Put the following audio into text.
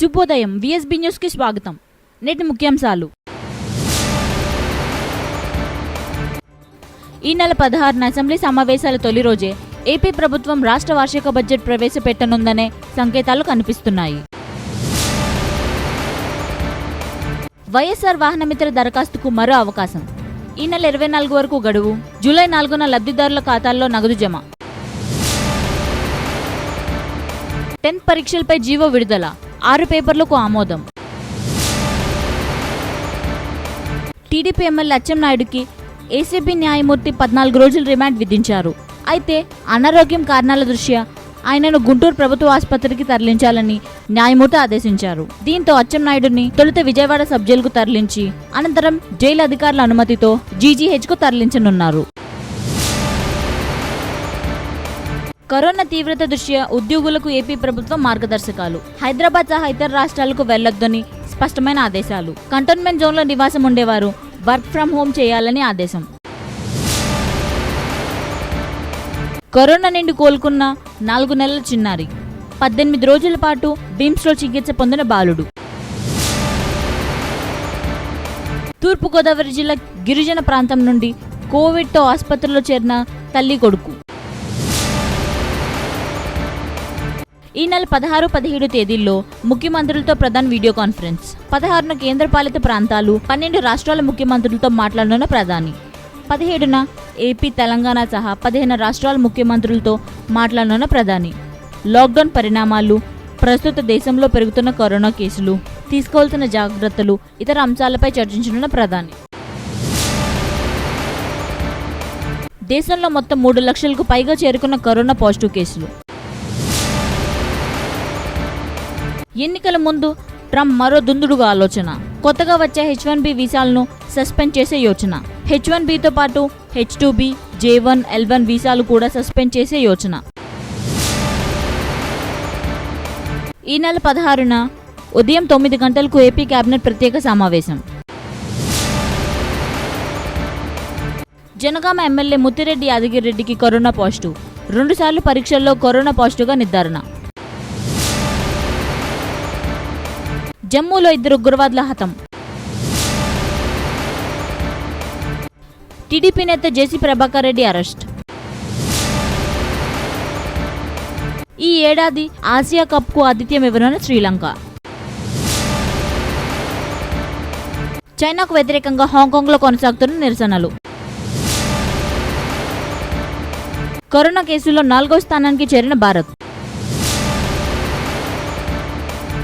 శుభోదయం. విఎస్బి న్యూస్కి స్వాగతం. నేటి ముఖ్యాంశాలు. ఈ నెల పదహారున అసెంబ్లీ సమావేశాల తొలి రోజే ఏపీ ప్రభుత్వం రాష్ట్ర వార్షిక బడ్జెట్ ప్రవేశపెట్టనుందనే సంకేతాలు కనిపిస్తున్నాయి. వైఎస్ఆర్ వాహనమిత్ర దరఖాస్తుకు మరో అవకాశం. ఈ నెల ఇరవై నాలుగు వరకు గడువు జూలై నాలుగున లబ్ధిదారుల ఖాతాల్లో నగదు జమ. టెన్త్ పరీక్షలపై జీవో విడుదల. ఆరు పేపర్లకు ఆమోదం. టీడీపీ ఎమ్మెల్యే అచ్చెన్నాయుడికి ఏసీబీ న్యాయమూర్తి పద్నాలుగు రోజులు రిమాండ్ విధించారు. అయితే అనారోగ్యం కారణాల దృష్ట్యా ఆయనను గుంటూరు ప్రభుత్వ ఆసుపత్రికి తరలించాలని న్యాయమూర్తి ఆదేశించారు. దీంతో అచ్చెన్నాయుడిని తొలుత విజయవాడ సబ్ జైలుకు తరలించి అనంతరం జైలు అధికారుల అనుమతితో జీజీహెచ్కు తరలించనున్నారు. కరోనా తీవ్రత దృష్ట్యా ఉద్యోగులకు ఏపీ ప్రభుత్వం మార్గదర్శకాలు. హైదరాబాద్ సహా ఇతర రాష్ట్రాలకు వెళ్ళొద్దని స్పష్టమైన ఆదేశాలు. కంటోన్మెంట్ జోన్లో నివాసం ఉండేవారు. వర్క్ ఫ్రం హోం చేయాలని ఆదేశం. కరోనా నుండి కోలుకున్న నాలుగు నెలల చిన్నారి. పద్దెనిమిది రోజుల పాటు బిమ్స్లో చికిత్స పొందిన బాలుడు. తూర్పుగోదావరి జిల్లా గిరిజన ప్రాంతం నుండి కోవిడ్తో ఆసుపత్రిలో చేరిన తల్లి కొడుకు. ఈ నెల పదహారు పదిహేడు తేదీల్లో ముఖ్యమంత్రులతో ప్రధాని వీడియో కాన్ఫరెన్స్. పదహారున కేంద్రపాలిత ప్రాంతాలు పన్నెండు రాష్ట్రాల ముఖ్యమంత్రులతో మాట్లాడనున్న ప్రధాని. పదిహేడున ఏపీ తెలంగాణ సహా పదిహేను రాష్ట్రాల ముఖ్యమంత్రులతో మాట్లాడనున్న ప్రధాని. లాక్డౌన్ పరిణామాలు ప్రస్తుత దేశంలో పెరుగుతున్న కరోనా కేసులు తీసుకోవాల్సిన జాగ్రత్తలు ఇతర అంశాలపై చర్చించనున్న ప్రధాని. దేశంలో మొత్తం మూడు లక్షలకు పైగా చేరుకున్న కరోనా పాజిటివ్ కేసులు. ఎన్నికల ముందు ట్రంప్ మరో దుందుడుగా ఆలోచన. కొత్తగా వచ్చే హెచ్ వన్ బి వీసాలను సస్పెండ్ చేసే యోచన. హెచ్ వన్ బితో పాటు H two B J one L one వీసాలు కూడా సస్పెండ్ చేసే యోచన. ఈ నెల పదహారున ఉదయం తొమ్మిది గంటలకు ఏపీ కేబినెట్ ప్రత్యేక సమావేశం. జనగామ ఎమ్మెల్యే ముత్తిరెడ్డి యాదగిరెడ్డికి కరోనా పాజిటివ్. రెండుసార్లు పరీక్షల్లో కరోనా పాజిటివ్గా నిర్ధారణ. జమ్మూలో ఇద్దరు ఉగ్రవాదుల హతం. టీడీపీ నేత జేసీ ప్రభాకర్ రెడ్డి అరెస్ట్. ఈ ఏడాది ఆసియా కప్కు ఆతిథ్యం ఇవ్వనున్న శ్రీలంక. చైనాకు వ్యతిరేకంగా హాంకాంగ్లో కొనసాగుతున్న నిరసనలు. కరోనా కేసుల్లో నాలుగో స్థానానికి చేరిన భారత్.